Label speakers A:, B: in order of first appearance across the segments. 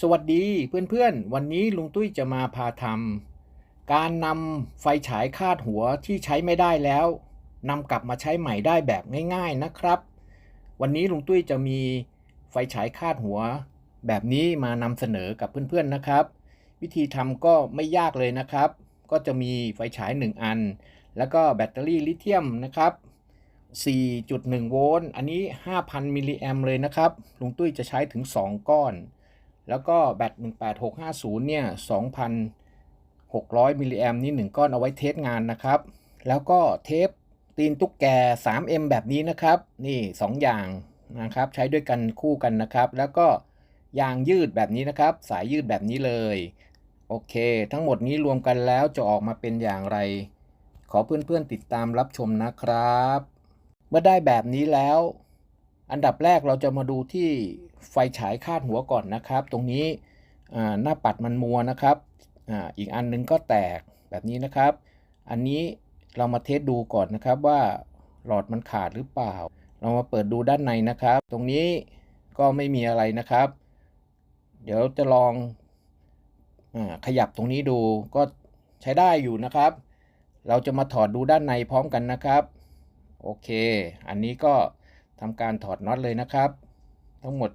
A: สวัสดีเพื่อนๆ วันนี้ลุงตุ้ยจะมาพาทำการนำไฟฉายคาดหัวที่ใช้ไม่ได้แล้วนำกลับมาใช้ใหม่ได้แบบง่าย ๆนะครับ วันนี้ลุงตุ้ยจะมีไฟฉายคาดหัว แบบนี้มานำเสนอกับเพื่อนๆนะครับ วิธีทำก็ไม่ยากเลยนะครับ ก็จะมีไฟฉาย 1 อัน แล้วก็แบตเตอรี่ลิเธียมนะครับ4.1 โวลต์อันนี้ 5,000 มิลลิแอมเลยนะครับลุงตุ้ยจะใช้ถึง 2 ก้อน แล้วก็แบต18650 เนี่ย 2,600 มิลลิแอมนี่1ก้อนเอาไว้เทสงานนะครับ แล้วก็เทปตีนตุ๊กแก 3M แบบนี้นะครับ นี่ 2 อย่างนะครับ ใช้ด้วยกันคู่กันนะครับ แล้วก็ยางยืดแบบนี้นะครับ สายยืดแบบนี้เลย โอเค ทั้งหมดนี้รวมกันแล้วจะออกมาเป็นอย่างไร ขอเพื่อนๆติดตามรับชมนะครับ เมื่อได้แบบนี้แล้ว อันดับแรกเราจะมาดูที่ ไฟฉายคาดหัวก่อนนะครับ ตรงนี้หน้าปัดมันมัวนะครับออีกอันนึงก็แตกแบบนี้นะครับ อันนี้เรามาเทสดูก่อนนะครับว่าหลอดมันขาดหรือเปล่า เรามาเปิดดูด้านในนะครับ ตรงนี้ก็ไม่มีอะไรนะครับ เดี๋ยวจะลองอขยับตรงนี้ดูก็ใช้ได้อยู่นะครับ เราจะมาถอดดูด้านในพร้อมกันนะครับโอเค อันนี้ก็ทำการถอดน็อตเลยนะครับ ทั้งหมด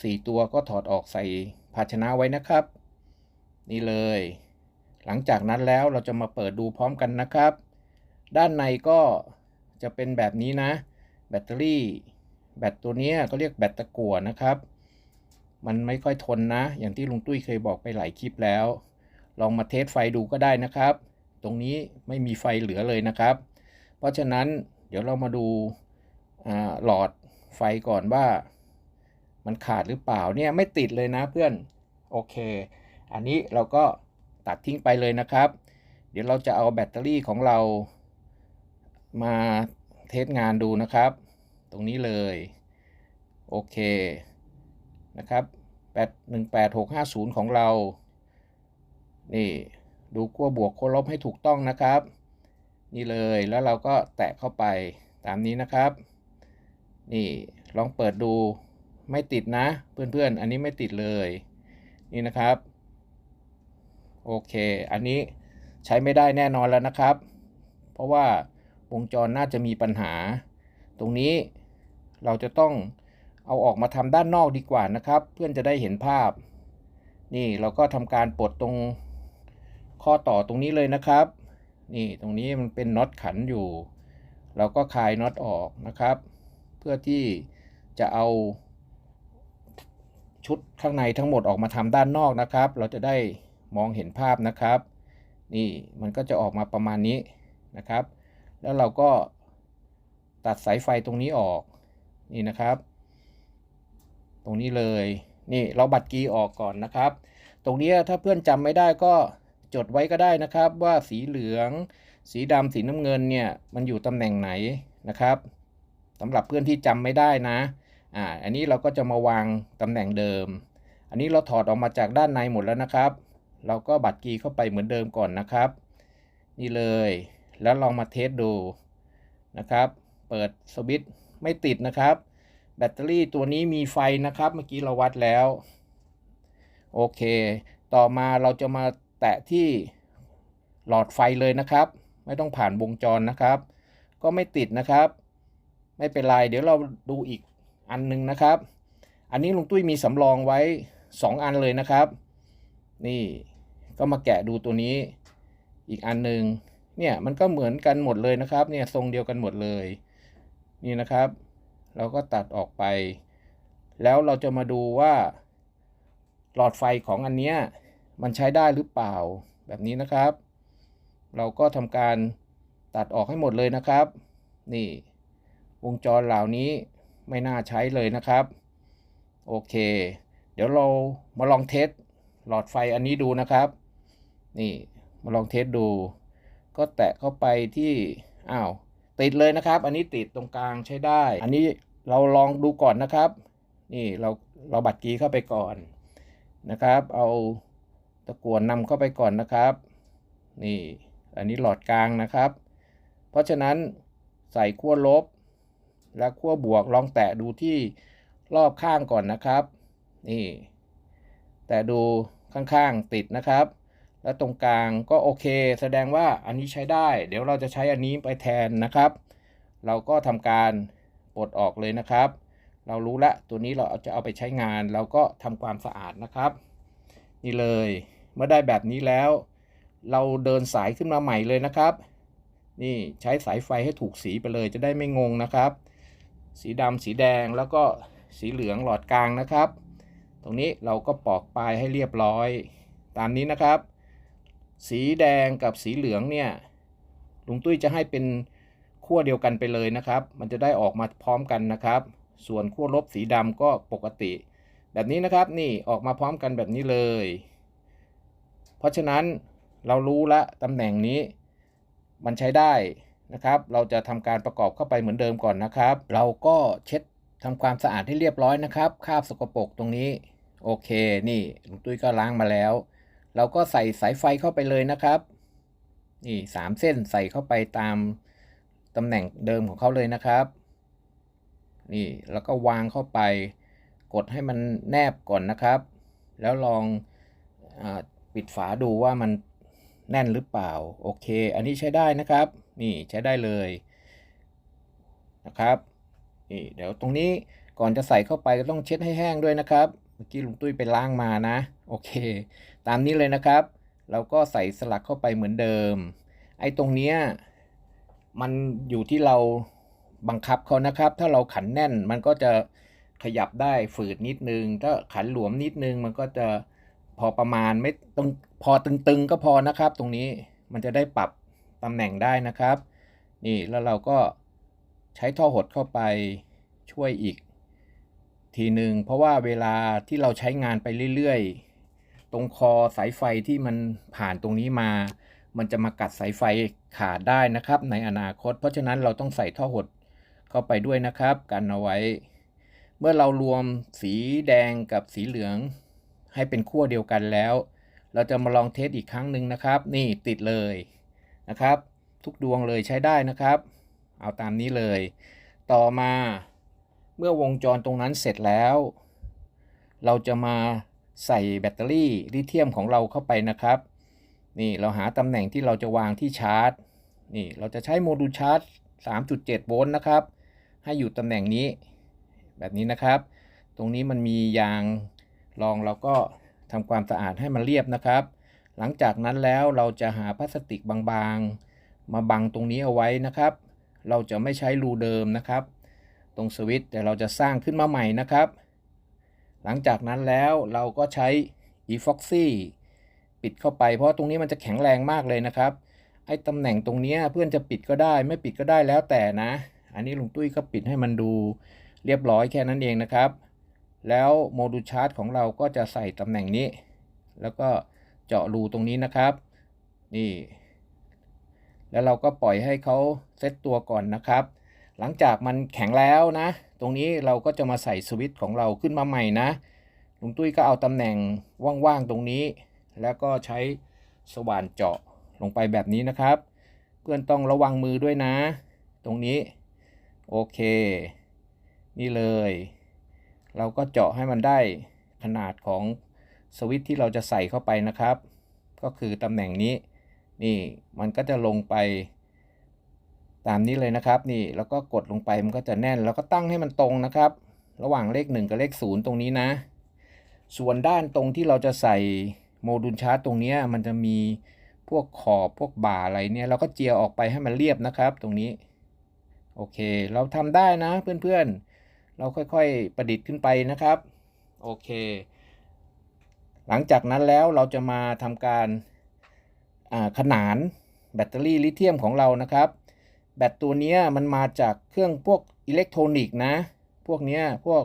A: 4 ตัวก็ถอดออกใส่ภาชนะไว้นะครับ นี่เลย หลังจากนั้นแล้วเราจะมาเปิดดูพร้อมกันนะครับ ด้านในก็จะเป็นแบบนี้นะ แบตเตอรี่ แบตตัวนี้ก็เรียกแบตตะกั่วนะครับ มันไม่ค่อยทนนะ อย่างที่ลุงตุ้ยเคยบอกไปหลายคลิปแล้ว ลองมาเทสไฟดูก็ได้นะครับ ตรงนี้ไม่มีไฟเหลือเลยนะครับ เพราะฉะนั้นเดี๋ยวเรามาดูหลอดไฟก่อนว่า มันขาดหรือเปล่าเนี่ยไม่ติดเลยนะเพื่อนโอเค อันนี้เราก็ตัดทิ้งไปเลยนะครับ เดี๋ยวเราจะเอาแบตเตอรี่ของเรามาเทสงานดูนะครับ ตรงนี้เลยโอเคนะครับ8 18650 ของเรา นี่ดูขั้วบวกขั้วลบให้ถูกต้องนะครับ นี่เลยแล้วเราก็แตะเข้าไปตามนี้นะครับ นี่ลองเปิดดู ไม่ติดนะ เพื่อนๆ อันนี้ไม่ติดเลย นี่นะครับ โอเค อันนี้ใช้ไม่ได้แน่นอนแล้วนะครับ เพราะว่าวงจรน่าจะมีปัญหา ตรงนี้เราจะต้องเอาออกมาทำด้านนอกดีกว่านะครับ เพื่อนจะได้เห็นภาพ นี่เราก็ทำการปลดตรงข้อต่อตรงนี้เลยนะครับ นี่ตรงนี้มันเป็นน็อตขันอยู่ เราก็คลายน็อตออกนะครับ เพื่อที่จะเอา ชุดข้างในทั้งหมดออกมาทำด้านนอกนะครับ เราจะได้มองเห็นภาพนะครับ นี่มันก็จะออกมาประมาณนี้นะครับ แล้วเราก็ตัดสายไฟตรงนี้ออกนี่นะครับ ตรงนี้เลยนี่เราบัตรกีออกก่อนนะครับ ตรงนี้ถ้าเพื่อนจำไม่ได้ก็จดไว้ก็ได้นะครับ ว่าสีเหลือง สีดำสีน้ำเงินเนี่ยมันอยู่ตำแหน่งไหนนะครับสำหรับเพื่อนที่จำไม่ได้นะ อ่าอันนี้เราก็จะมาวางตำแหน่งเดิม อันนี้เราถอดออกมาจากด้านในหมดแล้วนะครับ เราก็บัตรกีเข้าไปเหมือนเดิมก่อนนะครับ นี่เลยแล้วลองมาเทสดูนะครับ เปิดสวิตช์ไม่ติดนะครับ แบตเตอรี่ตัวนี้มีไฟนะครับ เมื่อกี้เราวัดแล้ว โอเค ต่อมาเราจะมาแตะที่หลอดไฟเลยนะครับ ไม่ต้องผ่านวงจรนะครับ ก็ไม่ติดนะครับ ไม่เป็นไร เดี๋ยวเราดูอีก อันหนึ่งนะครับ อันนี้ลุงตุ้ยมีสำรองไว้ 2 อันเลยนะครับ นี่ก็มาแกะดูตัวนี้อีกอันหนึ่งเนี่ยมันก็เหมือนกันหมดเลยนะครับเนี่ยทรงเดียวกันหมดเลย นี่นะครับ เราก็ตัดออกไป แล้วเราจะมาดูว่าหลอดไฟของอันเนี้ยมันใช้ได้หรือเปล่าแบบนี้นะครับ เราก็ทำการตัดออกให้หมดเลยนะครับ นี่ วงจรเหล่านี้ ไม่น่าใช้เลยนะครับ โอเค เดี๋ยวเรามาลองเทสหลอดไฟอันนี้ดูนะครับ นี่มาลองเทสดู ก็แตะเข้าไปที่อ้าวติดเลยนะครับ อันนี้ติดตรงกลางใช้ได้ อันนี้เราลองดูก่อนนะครับ นี่เราเราบัตรกีเข้าไปก่อนนะครับ เอาตะกั่วนำเข้าไปก่อนนะครับ นี่ อันนี้หลอดกลางนะครับ เพราะฉะนั้นใส่ขั้วลบ และขั้วบวกลองแตะดูที่รอบข้างก่อนนะครับ นี่ แต่ดูข้างๆติดนะครับ แล้วตรงกลางก็โอเค แสดงว่าอันนี้ใช้ได้ เดี๋ยวเราจะใช้อันนี้ไปแทนนะครับ เราก็ทำการปลดออกเลยนะครับ เรารู้ละตัวนี้เราจะเอาไปใช้งาน เราก็ทำความสะอาดนะครับ นี่เลย เมื่อได้แบบนี้แล้ว เราเดินสายขึ้นมาใหม่เลยนะครับ นี่ใช้สายไฟให้ถูกสีไปเลยจะได้ไม่งงนะครับ สีดำสีแดงแล้วก็สีเหลืองหลอดกลางนะครับ ตรงนี้เราก็ปอกปลายให้เรียบร้อย ตามนี้นะครับ สีแดงกับสีเหลืองเนี่ยลุงตุ้ยจะให้เป็นขั้วเดียวกันไปเลยนะครับ มันจะได้ออกมาพร้อมกันนะครับ ส่วนขั้วลบสีดำก็ปกติ แบบนี้นะครับนี่ออกมาพร้อมกันแบบนี้เลย เพราะฉะนั้นเรารู้ละตำแหน่งนี้ มันใช้ได้ นะครับ เราจะทำการประกอบเข้าไปเหมือนเดิมก่อนนะครับ เราก็เช็ดทำความสะอาดให้เรียบร้อยนะครับคราบสกปรกตรงนี้ โอเค นี่ลุงตุ้ยก็ล้างมาแล้ว เราก็ใส่สายไฟเข้าไปเลยนะครับ นี่สามเส้นใส่เข้าไปตามตำแหน่งเดิมของเขาเลยนะครับ นี่แล้วก็วางเข้าไป กดให้มันแนบก่อนนะครับ แล้วลองอปิดฝาดูว่ามันแน่นหรือเปล่า โอเค อันนี้ใช้ได้นะครับ นี่ใช้ได้เลยนะครับนี่เดี๋ยวตรงนี้ก่อนจะใส่เข้าไปก็ต้องเช็ดให้แห้งด้วยนะครับ เมื่อกี้ลุงตุ้ยไปล้างมานะ โอเค ตามนี้เลยนะครับ เราก็ใส่สลักเข้าไปเหมือนเดิม ไอ้ตรงเนี้ยมันอยู่ที่เราบังคับเขานะครับ ถ้าเราขันแน่นมันก็จะขยับได้ฝืดนิดนึง ถ้าขันหลวมนิดนึงมันก็จะพอประมาณไม่ตรงพอตึงๆก็พอนะครับ ตรงนี้มันจะได้ปรับ ตำแหน่งได้นะครับ นี่แล้วเราก็ใช้ท่อหดเข้าไปช่วยอีก ทีหนึ่งเพราะว่าเวลาที่เราใช้งานไปเรื่อยๆ ตรงคอสายไฟที่มันผ่านตรงนี้มา มันจะมากัดสายไฟขาดได้นะครับ ในอนาคต เพราะฉะนั้นเราต้องใส่ท่อหดเข้าไปด้วยนะครับ กันเอาไว้ เมื่อเรารวมสีแดงกับสีเหลือง ให้เป็นขั้วเดียวกันแล้ว เราจะมาลองเทสอีกครั้งหนึ่งนะครับ นี่ติดเลย นะครับ ทุกดวงเลยใช้ได้นะครับ เอาตามนี้เลย ต่อมาเมื่อวงจรตรงนั้นเสร็จแล้ว เราจะมาใส่แบตเตอรี่ลิเธียมของเราเข้าไปนะครับ นี่เราหาตำแหน่งที่เราจะวางที่ชาร์จ นี่เราจะใช้โมดูลชาร์จ 3.7 โวลต์นะครับ ให้อยู่ตำแหน่งนี้ แบบนี้นะครับ ตรงนี้มันมียางรองเราก็ทำความสะอาดให้มันเรียบนะครับ หลังจากนั้นแล้วเราจะหาพลาสติกบางๆ มาบังตรงนี้เอาไว้นะครับ เราจะไม่ใช้รูเดิมนะครับ ตรงสวิตช์แต่เราจะสร้างขึ้นมาใหม่นะครับ หลังจากนั้นแล้วเราก็ใช้ epoxy ปิดเข้าไป เพราะตรงนี้มันจะแข็งแรงมากเลยนะครับไอ้ตำแหน่งตรงนี้เพื่อนจะปิดก็ได้ไม่ปิดก็ได้แล้วแต่นะ อันนี้ลุงตุ้ยก็ปิดให้มันดูเรียบร้อยแค่นั้นเองนะครับ แล้วโมดูลชาร์จของเราก็จะใส่ตำแหน่งนี้ แล้วก็ เจาะรูตรงนี้นะครับ นี่ แล้วเราก็ปล่อยให้เขาเซตตัวก่อนนะครับ หลังจากมันแข็งแล้วนะ ตรงนี้เราก็จะมาใส่สวิตช์ของเราขึ้นมาใหม่นะลุงตุ้ยก็เอาตำแหน่งว่างๆตรงนี้ แล้วก็ใช้สว่านเจาะลงไปแบบนี้นะครับ เพื่อนต้องระวังมือด้วยนะ ตรงนี้ โอเค นี่เลย เราก็เจาะให้มันได้ขนาดของ สวิตที่เราจะใส่เข้าไปนะครับ ก็คือตำแหน่งนี้นี่มันก็จะลงไป ตามนี้เลยนะครับ นี่แล้วก็กดลงไปมันก็จะแน่น แล้วก็ตั้งให้มันตรงนะครับ ระหว่างเลข 1 กับเลข 0 ตรงนี้นะ ส่วนด้านตรงที่เราจะใส่โมดูลชาร์จตรงนี้มันจะมีพวกขอบพวกบ่าอะไรเนี่ยเราก็เจียออกไปให้มันเรียบนะครับ ตรงนี้โอเค เราทำได้นะเพื่อนๆ เราค่อยๆประดิษฐ์ขึ้นไปนะครับ โอเค หลังจากนั้นแล้วเราจะมาทำการขนานแบตเตอรี่ลิเธียมของเรานะครับ แบตตัวนี้มันมาจากเครื่องพวกอิเล็กทรอนิกส์นะ พวกนี้พวก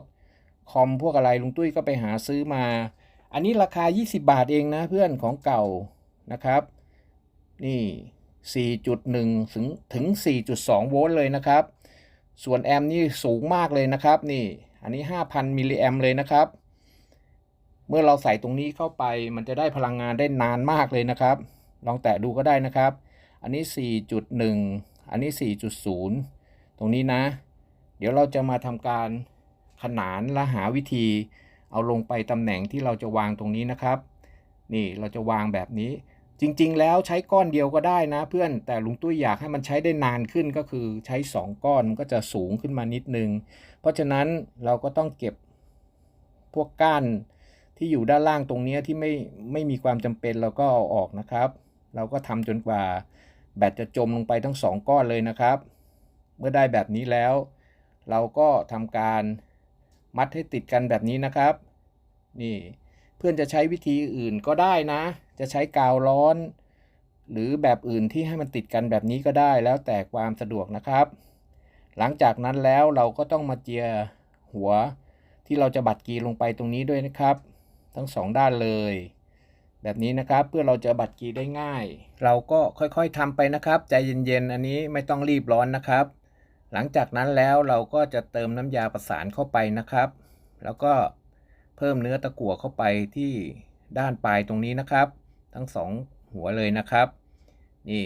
A: คอมพวกอะไรลุงตุ้ยก็ไปหาซื้อมา อันนี้ราคา 20 บาทเองนะเพื่อนของเก่านะครับ นี่ 4.1 ถึงถึง 4.2 โวลต์เลยนะครับ ส่วนแอมป์นี่สูงมากเลยนะครับ นี่ อันนี้ 5,000 มิลลิแอมป์เลยนะครับ เมื่อเราใส่ตรงนี้เข้าไปมันจะได้พลังงานได้นานมากเลยนะครับ ลองแตะดูก็ได้นะครับ อันนี้ 4.1 อันนี้ 4.0 ตรงนี้นะ เดี๋ยวเราจะมาทำการขนานและหาวิธี เอาลงไปตำแหน่งที่เราจะวางตรงนี้นะครับ นี่เราจะวางแบบนี้ จริงๆ แล้วใช้ก้อนเดียวก็ได้นะเพื่อนแต่ลุงตุ้ยอยากให้มันใช้ได้นานขึ้นก็คือใช้ 2 ก้อนมันก็จะสูงขึ้นมานิดนึง เพราะฉะนั้นเราก็ต้องเก็บพวกก้าน ที่อยู่ด้านล่างตรงนี้ที่ไม่ไม่มีความจำเป็นเราก็เอาออกนะครับ เราก็ทำจนกว่าแบตจะจมลงไปทั้งสองก้อนเลยนะครับ เมื่อได้แบบนี้แล้ว เราก็ทำการมัดให้ติดกันแบบนี้นะครับ นี่เพื่อนจะใช้วิธีอื่นก็ได้นะ จะใช้กาวร้อน หรือแบบอื่นที่ให้มันติดกันแบบนี้ก็ได้แล้วแต่ความสะดวกนะครับ หลังจากนั้นแล้วเราก็ต้องมาเจียหัวที่เราจะบัดกีลงไปตรงนี้ด้วยนะครับ ทั้งสองด้านเลย แบบนี้นะครับเพื่อเราจะบัดกีได้ง่าย เราก็ค่อยๆทำไปนะครับ ใจเย็นๆ อันนี้ไม่ต้องรีบร้อนนะครับ หลังจากนั้นแล้วเราก็จะเติมน้ำยาประสานเข้าไปนะครับ แล้วก็เพิ่มเนื้อตะกั่วเข้าไปที่ด้านปลายตรงนี้นะครับ ทั้งสองหัวเลยนะครับ นี่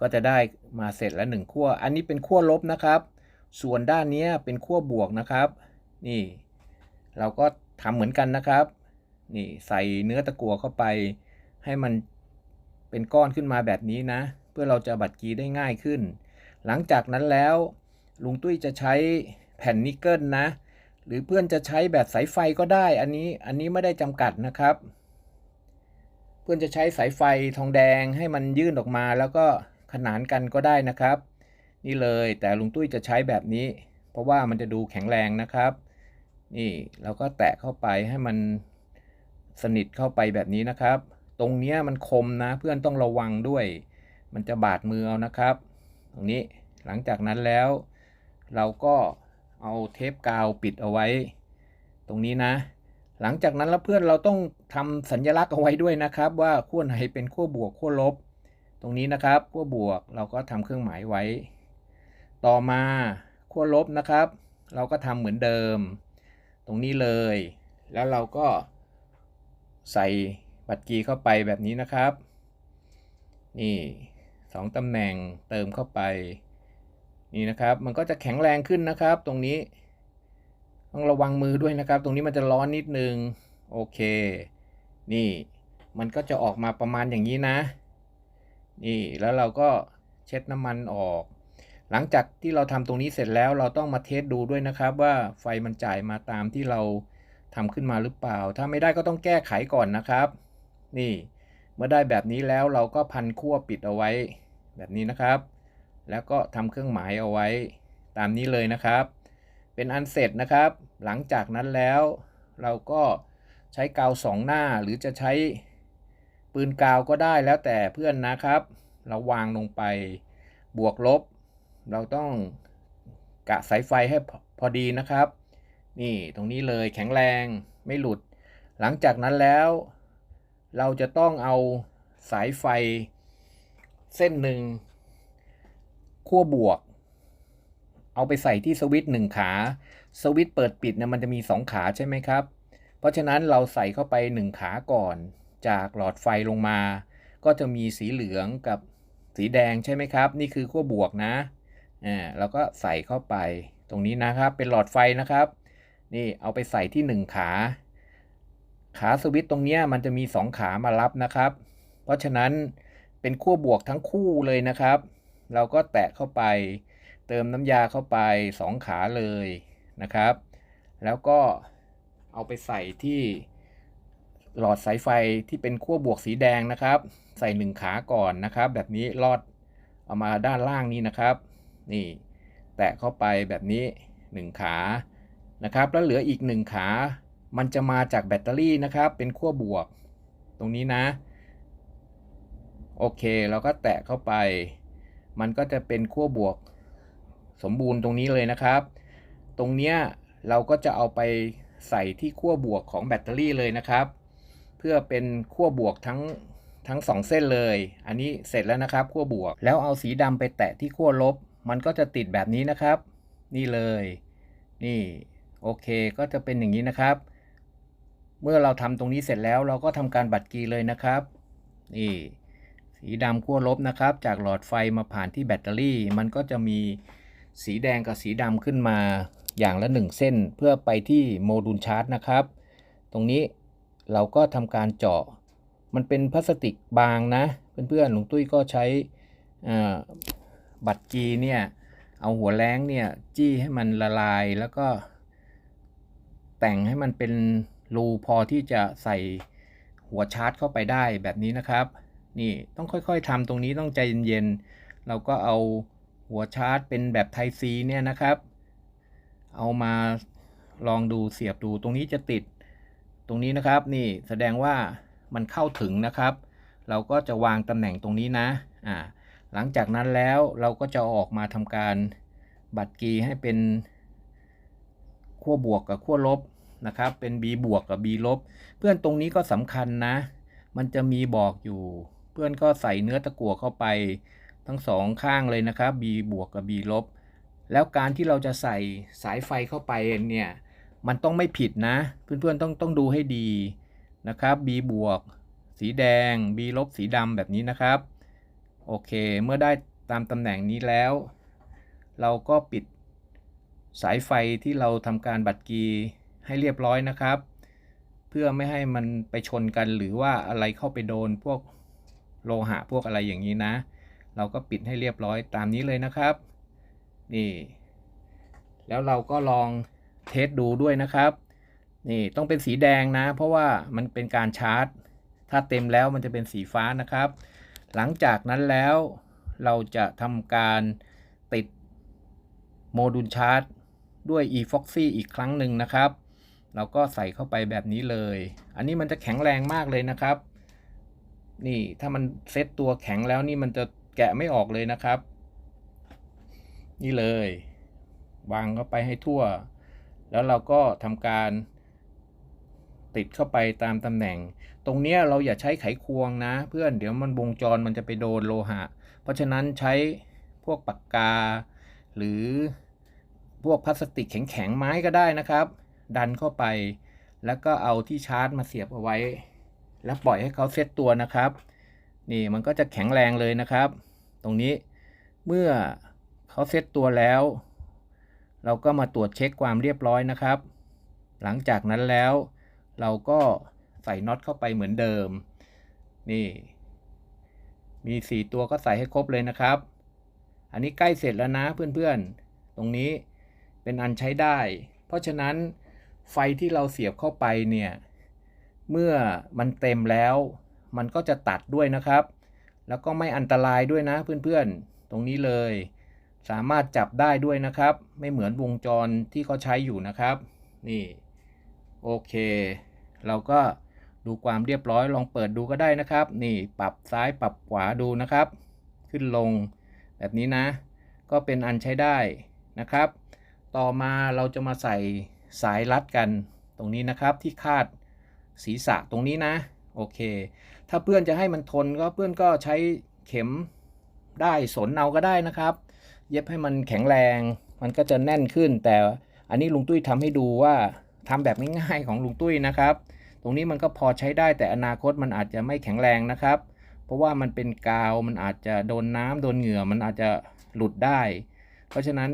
A: ก็จะได้มาเสร็จแล้วหนึ่งขั้ว อันนี้เป็นขั้วลบนะครับ ส่วนด้านนี้เป็นขั้วบวกนะครับ นี่ เราก็ทำเหมือนกันนะครับ นี่ใส่เนื้อตะกั่วเข้าไปให้มันเป็นก้อนขึ้นมาแบบนี้นะ เพื่อเราจะบัดกีได้ง่ายขึ้น หลังจากนั้นแล้วลุงตุ้ยจะใช้แผ่นนิกเกิลนะ หรือเพื่อนจะใช้แบบสายไฟก็ได้ อันนี้อันนี้ไม่ได้จำกัดนะครับ เพื่อนจะใช้สายไฟทองแดงให้มันยื่นออกมา แล้วก็ขนานกันก็ได้นะครับ นี่เลยแต่ลุงตุ้ยจะใช้แบบนี้ เพราะว่ามันจะดูแข็งแรงนะครับ นี่เราก็แตะเข้าไปให้มัน สนิทเข้าไปแบบนี้นะครับ ตรงนี้มันคมนะเพื่อนต้องระวังด้วย มันจะบาดมือเอานะครับ ตรงนี้หลังจากนั้นแล้ว เราก็เอาเทปกาวปิดเอาไว้ ตรงนี้นะ หลังจากนั้นแล้วเพื่อนเราต้องทำสัญลักษณ์เอาไว้ด้วยนะครับ ว่าขั้วไหนเป็นขั้วบวกขั้วลบ ตรงนี้นะครับขั้วบวกเราก็ทำเครื่องหมายไว้ ต่อมาขั้วลบนะครับ เราก็ทำเหมือนเดิม ตรงนี้เลย แล้วเราก็ ใส่บัตรกีเข้าไปแบบนี้นะครับ นี่สองตำแหน่งเติมเข้าไป นี่นะครับ มันก็จะแข็งแรงขึ้นนะครับ ตรงนี้ ต้องระวังมือด้วยนะครับ ตรงนี้มันจะร้อนนิดนึง โอเค นี่ มันก็จะออกมาประมาณอย่างนี้นะ นี่แล้วเราก็เช็ดน้ำมันออก หลังจากที่เราทำตรงนี้เสร็จแล้วเราต้องมาเทสดูด้วยนะครับ ว่าไฟมันจ่ายมาตามที่เรา ทำขึ้นมาหรือเปล่า ถ้าไม่ได้ก็ต้องแก้ไขก่อนนะครับ นี่เมื่อได้แบบนี้แล้วเราก็พันขั้วปิดเอาไว้ แบบนี้นะครับ แล้วก็ทำเครื่องหมายเอาไว้ ตามนี้เลยนะครับ เป็นอันเสร็จนะครับ หลังจากนั้นแล้วเราก็ใช้กาวสองหน้าหรือจะใช้ปืนกาวก็ได้แล้วแต่เพื่อนนะครับ เราวางลงไปบวกลบ เราต้องกะสายไฟให้พอพอดีนะครับ นี่ตรงนี้เลยแข็งแรงไม่หลุด หลังจากนั้นแล้ว เราจะต้องเอาสายไฟ เส้นหนึ่งขั้วบวก เอาไปใส่ที่สวิตช์หนึ่งขา สวิตช์เปิดปิดเนี่ยมันจะมี 2 ขาใช่ไหมครับ เพราะฉะนั้นเราใส่เข้าไป 1 ขาก่อน จากหลอดไฟลงมา ก็จะมีสีเหลืองกับสีแดงใช่ไหมครับ นี่คือขั้วบวกนะอ่าเราก็ใส่เข้าไปตรงนี้นะครับเป็นหลอดไฟนะครับ นี่เอาไปใส่ที่ 1 ขา ขาสวิตช์ตรงนี้มันจะมี 2 ขามารับนะครับ เพราะฉะนั้นเป็นขั้วบวกทั้งคู่เลยนะครับ เราก็แตะเข้าไป เติมน้ำยาเข้าไป 2 ขาเลยนะครับ แล้วก็เอาไปใส่ที่หลอดสายไฟที่เป็นขั้วบวกสีแดงนะครับ ใส่1ขาก่อนนะครับ แบบนี้ลอดเอามาด้านล่างนี้นะครับ นี่ แตะเข้าไปแบบนี้1ขา นะครับ แล้วเหลืออีก 1 ขา มันจะมาจากแบตเตอรี่นะครับ เป็นขั้วบวก ตรงนี้นะ โอเค เราก็แตะเข้าไป มันก็จะเป็นขั้วบวก สมบูรณ์ตรงนี้เลยนะครับ ตรงเนี้ยเราก็จะเอาไปใส่ที่ขั้วบวกของแบตเตอรี่เลยนะครับ เพื่อเป็นขั้วบวกทั้งทั้งสองเส้นเลย อันนี้เสร็จแล้วนะครับขั้วบวก แล้วเอาสีดำไปแตะที่ขั้วลบ มันก็จะติดแบบนี้นะครับ นี่เลย นี่ โอเคก็จะเป็นอย่างนี้นะครับ เมื่อเราทำตรงนี้เสร็จแล้วเราก็ทำการบัดกีเลยนะครับนี่สีดำขั้วลบนะครับ จากหลอดไฟมาผ่านที่แบตเตอรี่ มันก็จะมีสีแดงกับสีดำขึ้นมาอย่างละหนึ่งเส้น เพื่อไปที่โมดูลชาร์จนะครับ ตรงนี้เราก็ทำการเจาะ มันเป็นพลาสติกบางนะ เพื่อนๆหลวงตุ้ยก็ใช้บัตรกีเนี่ย เอาหัวแรงเนี่ย จี้ให้มันละลายแล้วก็ แต่งให้มันเป็นรูพอที่จะใส่หัวชาร์จเข้าไปได้แบบนี้นะครับ นี่ต้องค่อยๆทำตรงนี้ต้องใจเย็นๆเราก็เอาหัวชาร์จเป็นแบบไทซีเนี่ยนะครับ เอามาลองดูเสียบดูตรงนี้จะติด ตรงนี้นะครับนี่แสดงว่ามันเข้าถึงนะครับ เราก็จะวางตำแหน่งตรงนี้นะอ่าหลังจากนั้นแล้วเราก็จะอออกมาทำการบัตรกีให้เป็น ขั้วบวกกับขั้วลบนะครับ เป็น B บวกกับ B ลบ เพื่อนตรงนี้ก็สำคัญนะ มันจะมีบอกอยู่ เพื่อนก็ใส่เนื้อตะกั่วเข้าไปทั้งสองข้างเลยนะครับ B บวกกับ B ลบ แล้วการที่เราจะใส่สายไฟเข้าไปเนี่ย มันต้องไม่ผิดนะ เพื่อนๆต้องต้องดูให้ดีนะครับ B บวกสีแดง B ลบสีดำแบบนี้นะครับ โอเค เมื่อได้ตามตำแหน่งนี้แล้ว เราก็ปิด สายไฟที่เราทำการบัดกีให้เรียบร้อยนะครับ เพื่อไม่ให้มันไปชนกันหรือว่าอะไรเข้าไปโดนพวกโลหะพวกอะไรอย่างนี้นะ เราก็ปิดให้เรียบร้อยตามนี้เลยนะครับ นี่ แล้วเราก็ลองเทสดูด้วยนะครับ นี่ต้องเป็นสีแดงนะ เพราะว่ามันเป็นการชาร์จ ถ้าเต็มแล้วมันจะเป็นสีฟ้านะครับ หลังจากนั้นแล้วเราจะทำการติดโมดูลชาร์จ ด้วย eFoxy อีกครั้งหนึ่งนะครับ เราก็ใส่เข้าไปแบบนี้เลย อันนี้มันจะแข็งแรงมากเลยนะครับ นี่ถ้ามันเซตตัวแข็งแล้วนี่มันจะแกะไม่ออกเลยนะครับ นี่เลยวางเข้าไปให้ทั่ว แล้วเราก็ทำการ ติดเข้าไปตามตำแหน่ง ตรงเนี้ยเราอย่าใช้ไขควงนะ เพื่อนเดี๋ยวมันวงจรมันจะไปโดนโลหะ เพราะฉะนั้นใช้พวกปากกา หรือ พวกพลาสติกแข็งๆไม้ก็ได้นะครับ ดันเข้าไป แล้วก็เอาที่ชาร์จมาเสียบเอาไว้ แล้วปล่อยให้เขาเซตตัวนะครับ นี่มันก็จะแข็งแรงเลยนะครับ ตรงนี้เมื่อเขาเซตตัวแล้ว เราก็มาตรวจเช็คความเรียบร้อยนะครับ หลังจากนั้นแล้ว เราก็ใส่น็อตเข้าไปเหมือนเดิม นี่ มี 4 ตัวก็ใส่ให้ครบเลยนะครับ อันนี้ใกล้เสร็จแล้วนะเพื่อนๆ ตรงนี้ เป็นอันใช้ได้ เพราะฉะนั้นไฟที่เราเสียบเข้าไปเนี่ย เมื่อมันเต็มแล้ว มันก็จะตัดด้วยนะครับ แล้วก็ไม่อันตรายด้วยนะเพื่อนๆ ตรงนี้เลย สามารถจับได้ด้วยนะครับ ไม่เหมือนวงจรที่เขาใช้อยู่นะครับ นี่ โอเค เราก็ดูความเรียบร้อยลองเปิดดูก็ได้นะครับ นี่ปรับซ้ายปรับขวาดูนะครับ ขึ้นลงแบบนี้นะ ก็เป็นอันใช้ได้นะครับ ต่อมาเราจะมาใส่สายรัดกันตรงนี้นะครับที่คาดศีรษะตรงนี้นะโอเค ถ้าเพื่อนจะให้มันทนก็เพื่อนก็ใช้เข็มได้สนเอาก็ได้นะครับ เย็บให้มันแข็งแรงมันก็จะแน่นขึ้น แต่อันนี้ลุงตุ้ยทำให้ดูว่าทำแบบง่ายๆของลุงตุ้ยนะครับ ตรงนี้มันก็พอใช้ได้แต่อนาคตมันอาจจะไม่แข็งแรงนะครับ เพราะว่ามันเป็นกาวมันอาจจะโดนน้ำโดนเหงื่อมันอาจจะหลุดได้ เพราะฉะนั้น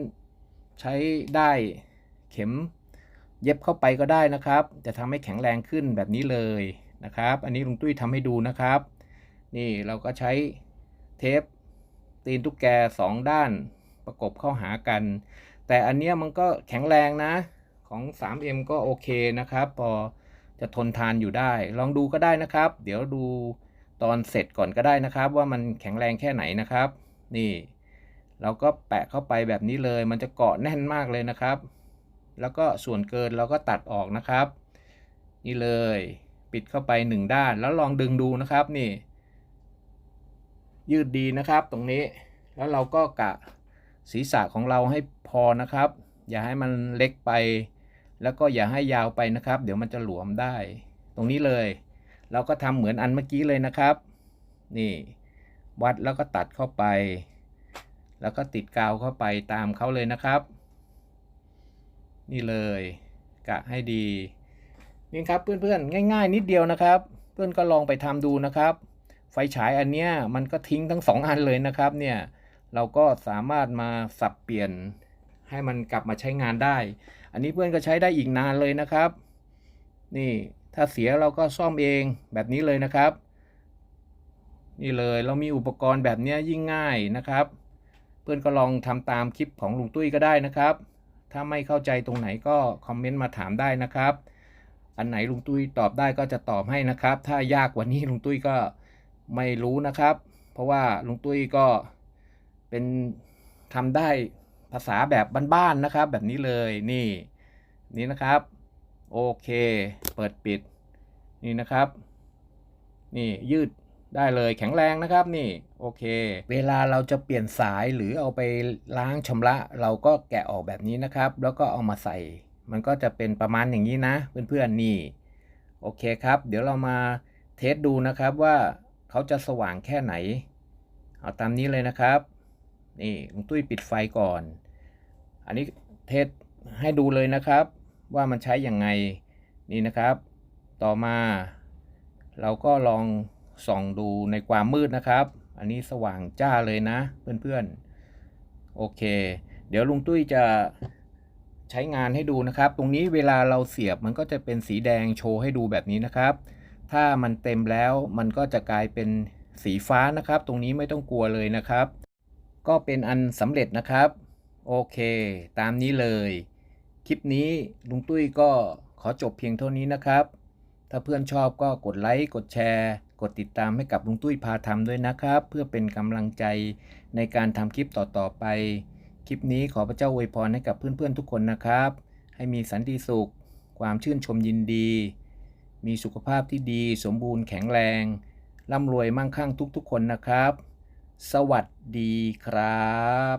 A: ใช้ได้เข็มเย็บเข้าไปก็ได้นะครับ จะทำให้แข็งแรงขึ้นแบบนี้เลยนะครับ อันนี้ลุงตุ้ยทำให้ดูนะครับ นี่เราก็ใช้เทปตีนตุ๊กแกสองด้านประกบเข้าหากัน แต่อันเนี้ยมันก็แข็งแรงนะของ 3M ก็โอเคนะครับ พอจะทนทานอยู่ได้ ลองดูก็ได้นะครับ เดี๋ยวดูตอนเสร็จก่อนก็ได้นะครับ ว่ามันแข็งแรงแค่ไหนนะครับ นี่ เราก็แปะเข้าไปแบบนี้เลย มันจะเกาะแน่นมากเลยนะครับ แล้วก็ส่วนเกินเราก็ตัดออกนะครับ นี่เลยปิดเข้าไปหนึ่งด้านแล้วลองดึงดูนะครับนี่ ยืดดีนะครับตรงนี้ แล้วเราก็กะศีรษะของเราให้พอนะครับ อย่าให้มันเล็กไป แล้วก็อย่าให้ยาวไปนะครับ เดี๋ยวมันจะหลวมได้ ตรงนี้เลย เราก็ทำเหมือนอันเมื่อกี้เลยนะครับ นี่ วัดแล้วก็ตัดเข้าไป แล้วก็ติดกาวเข้าไปตามเขาเลยนะครับ นี่เลยกะให้ดีนี่ครับเพื่อนๆ ง่าย ๆ นิดเดียวนะครับ เพื่อนก็ลองไปทำดูนะครับ ไฟฉายอันเนี้ยมันก็ทิ้งทั้งสองอันเลยนะครับเนี่ยเราก็สามารถมาสับเปลี่ยนให้มันกลับมาใช้งานได้ อันนี้เพื่อนก็ใช้ได้อีกนานเลยนะครับ นี่ถ้าเสียเราก็ซ่อมเองแบบนี้เลยนะครับ นี่เลยเรามีอุปกรณ์แบบนี้ยิ่งง่ายนะครับ เพื่อนก็ลองทำตามคลิปของลุงตุ้ยก็ได้นะครับ ถ้าไม่เข้าใจตรงไหนก็คอมเมนต์มาถามได้นะครับ อันไหนลุงตุ้ยตอบได้ก็จะตอบให้นะครับ ถ้ายากกว่านี้ลุงตุ้ยก็ไม่รู้นะครับ เพราะว่าลุงตุ้ยก็เป็นทำได้ภาษาแบบบ้านๆนะครับ แบบนี้เลยนี่นี่นะครับโอเค เปิดปิด นี่นะครับ นี่ยืด ได้เลยแข็งแรงนะครับนี่โอเค เวลาเราจะเปลี่ยนสายหรือเอาไปล้างชำระ เราก็แกะออกแบบนี้นะครับ แล้วก็เอามาใส่ มันก็จะเป็นประมาณอย่างนี้นะ เพื่อนๆนี่โอเคครับ เดี๋ยวเรามาเทสดูนะครับว่าเขาจะสว่างแค่ไหน เอาตามนี้เลยนะครับนี่ลุงตุ้ยปิดไฟก่อน อันนี้เทสให้ดูเลยนะครับ ว่ามันใช้อย่างไงนี่นะครับ ต่อมา เราก็ลอง ส่องดูในความมืดนะครับ อันนี้สว่างจ้าเลยนะ เพื่อนๆ โอเค เดี๋ยวลุงตุ้ยจะใช้งานให้ดูนะครับ ตรงนี้เวลาเราเสียบมันก็จะเป็นสีแดงโชว์ให้ดูแบบนี้นะครับ ถ้ามันเต็มแล้วมันก็จะกลายเป็นสีฟ้านะครับ ตรงนี้ไม่ต้องกลัวเลยนะครับ ก็เป็นอันสำเร็จนะครับ โอเค ตามนี้เลย คลิปนี้ลุงตุ้ยก็ขอจบเพียงเท่านี้นะครับ ถ้าเพื่อนชอบก็กดไลค์ กดแชร์ กดติดตามให้กับลุงตุ้ยพาทำด้วยนะครับ เพื่อเป็นกำลังใจในการทำคลิปต่อๆไป คลิปนี้ขอพระเจ้าอวยพรให้กับเพื่อนๆทุกคนนะครับ ให้มีสันติสุข ความชื่นชมยินดี มีสุขภาพที่ดี สมบูรณ์แข็งแรงร่ำรวยมั่งคั่งทุกๆคนนะครับ สวัสดีครับ